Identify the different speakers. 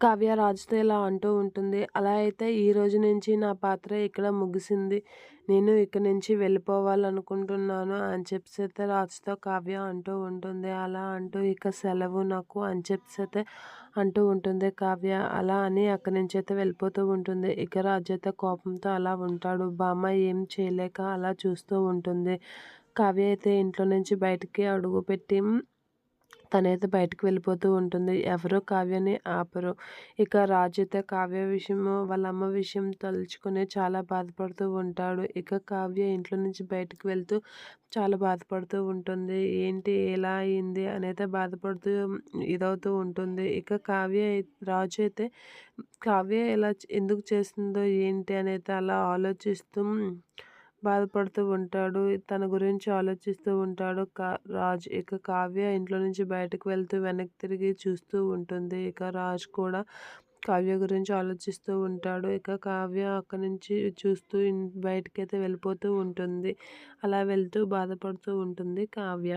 Speaker 1: కావ్య రాజుతో ఇలా అంటూ ఉంటుంది. అలా అయితే ఈ రోజు నుంచి నా పాత్ర ఇక్కడ ముగిసింది. నేను ఇక్కడి నుంచి వెళ్ళిపోవాలనుకుంటున్నాను అని చెప్పేసి అయితే రాజుతో కావ్య అంటూ ఉంటుంది. అలా అంటూ ఇక సెలవు నాకు అని చెప్పితే అంటూ ఉంటుంది కావ్య. అలా అని అక్కడి నుంచి అయితే వెళ్ళిపోతూ ఉంటుంది. ఇక రాజు అయితే కోపంతో అలా ఉంటాడు. బామ్మ ఏం చేయలేక అలా చూస్తూ ఉంటుంది. కావ్య అయితే ఇంట్లో నుంచి బయటికి అడుగు పెట్టి తనైతే బయటకు వెళ్ళిపోతూ ఉంటుంది. ఎవరో కావ్యని ఆపరు. ఇక రాజు అయితే కావ్య విషయము వాళ్ళ అమ్మ విషయం తలుచుకుని చాలా బాధపడుతూ ఉంటాడు. ఇక కావ్య ఇంట్లో నుంచి బయటకు వెళ్తూ చాలా బాధపడుతూ ఉంటుంది. ఏంటి ఎలా అయింది అనేది బాధపడుతూ ఇదవుతూ ఉంటుంది. ఇక కావ్య రాజు అయితే కావ్య ఎలా ఎందుకు చేస్తుందో ఏంటి అనేది అలా ఆలోచిస్తూ బాధపడుతూ ఉంటాడు. తన గురించి ఆలోచిస్తూ ఉంటాడు. కా రాజ్ ఇక కావ్య ఇంట్లో నుంచి బయటకు వెళ్తూ వెనక్కి తిరిగి చూస్తూ ఉంటుంది. ఇక రాజ్ కూడా కావ్య గురించి ఆలోచిస్తూ ఉంటాడు. ఇక కావ్య అక్కడి నుంచి చూస్తూ బయటకైతే వెళ్ళిపోతూ ఉంటుంది. అలా వెళ్తూ బాధపడుతూ ఉంటుంది కావ్య.